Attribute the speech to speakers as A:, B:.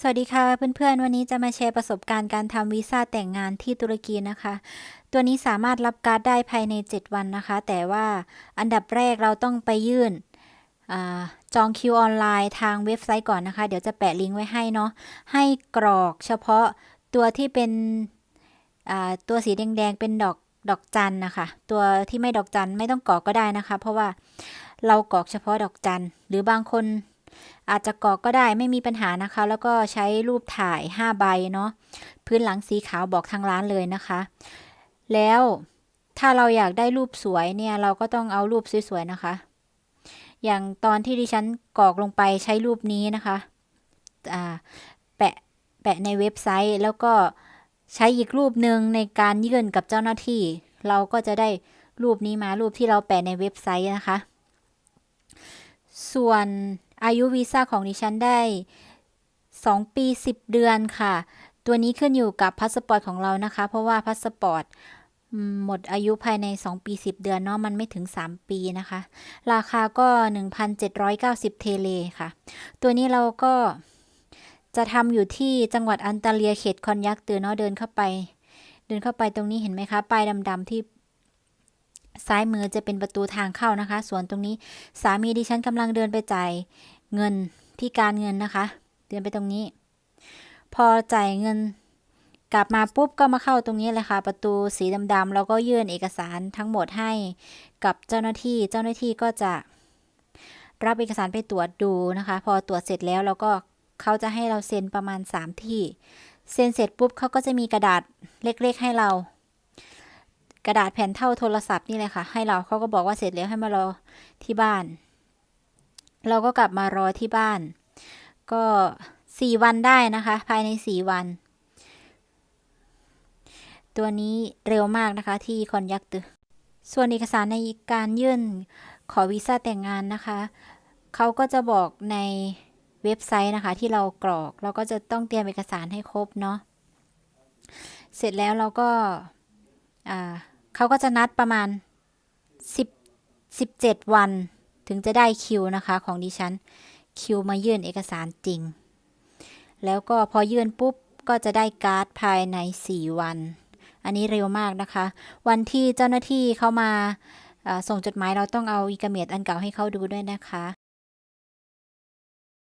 A: สวัสดีค่ะเพื่อนๆ วันนี้จะมาแชร์ประสบการณ์การทำวีซ่าแต่งงานที่ตุรกีนะคะ ตัวนี้สามารถรับการ์ดได้ภายใน 7 วันนะคะ แต่ว่าอันดับแรกเราต้องไปยื่นอจองคิวออนไลน์ทางเว็บไซต์ก่อนนะคะ เดี๋ยวจะแปะลิงก์ไว้ให้เนาะให้กรอกเฉพาะตัวที่เป็นตัวสีแดงๆ เป็นดอกดอกจันนะคะ ตัวที่ไม่ดอกจันไม่ต้องกรอกก็ได้นะคะ เพราะว่าเรากรอกเฉพาะดอกจันหรือบางคน อาจจะกรอกก็ได้ไม่มีปัญหานะคะ แล้วก็ใช้รูปถ่าย 5 ใบเนาะพื้นหลังสีขาวบอกทางร้านเลยนะคะ แล้วถ้าเราอยากได้รูปสวยเนี่ยเราก็ต้องเอารูปสวยๆนะคะ อย่างตอนที่ดิฉันกรอกลงไปใช้รูปนี้นะคะแปะแปะในเว็บไซต์ แล้วก็ใช้อีกรูปหนึ่งในการยื่นกับเจ้าหน้าที่ เราก็จะได้รูปนี้มารูปที่เราแปะในเว็บไซต์นะคะ ส่วน อายุวีซ่าของดิฉันได้ 2 ปี 10 เดือนค่ะ ตัวนี้ขึ้นอยู่กับพาสปอร์ตของเรานะคะ เพราะว่าพาสปอร์ตหมดอายุภายใน 2 ปี 10 เดือนเนาะมันไม่ถึง 3 ปีนะคะ ราคาก็ 1,790 เทเลค่ะ ตัวนี้เราก็จะทำอยู่ที่จังหวัดอันตาเลียเขตคอนยักตือเนาะเดินเข้าไป เดินเข้าไปตรงนี้เห็นไหมคะป้ายดำๆที่ซ้ายมือจะเป็นประตูทางเข้านะคะ ส่วนตรงนี้สามีดิฉันกำลังเดินไปจ่าย เงินที่การเงินนะคะเดินไปตรงนี้ พอจ่ายเงิน กลับมาปุ๊บก็มาเข้าตรงนี้เลยค่ะ ประตูสีดำๆแล้วก็ยื่นเอกสารทั้งหมดให้กับเจ้าหน้าที่เจ้าหน้าที่ก็จะรับเอกสารไปตรวจดูนะคะ พอตรวจเสร็จแล้วเราก็เขาจะให้เราเซ็นประมาณ 3 ที่ เซ็นเสร็จปุ๊บเขาก็จะมีกระดาษเล็กๆให้เรา กระดาษแผ่นเท่าโทรศัพท์นี่เลยค่ะ ให้เราเขาก็บอกว่าเสร็จแล้วให้มารอที่บ้าน เราก็กลับมารอที่บ้าน ก็สี่วันได้นะคะ ภายในสี่วัน ตัวนี้เร็วมากนะคะที่คอนยักตึส่วนเอกสารในการยื่นขอวีซ่าแต่งงานนะคะเขาก็จะบอกในเว็บไซต์นะคะ ที่เรากรอก เราก็จะต้องเตรียมเอกสารให้ครบเนาะเสร็จแล้วเราก็เขาก็จะนัดประมาณ10 17 วัน ถึงจะได้คิวนะคะของดิฉันคิวมายื่นเอกสารจริง แล้วก็พอยื่นปุ๊บก็จะได้การ์ดภายใน 4 วัน อันนี้เร็วมากนะคะ วันที่เจ้าหน้าที่เขามาส่งจดหมายเราต้องเอาอีกาเมดอันเก่าให้เขาดูด้วยนะคะ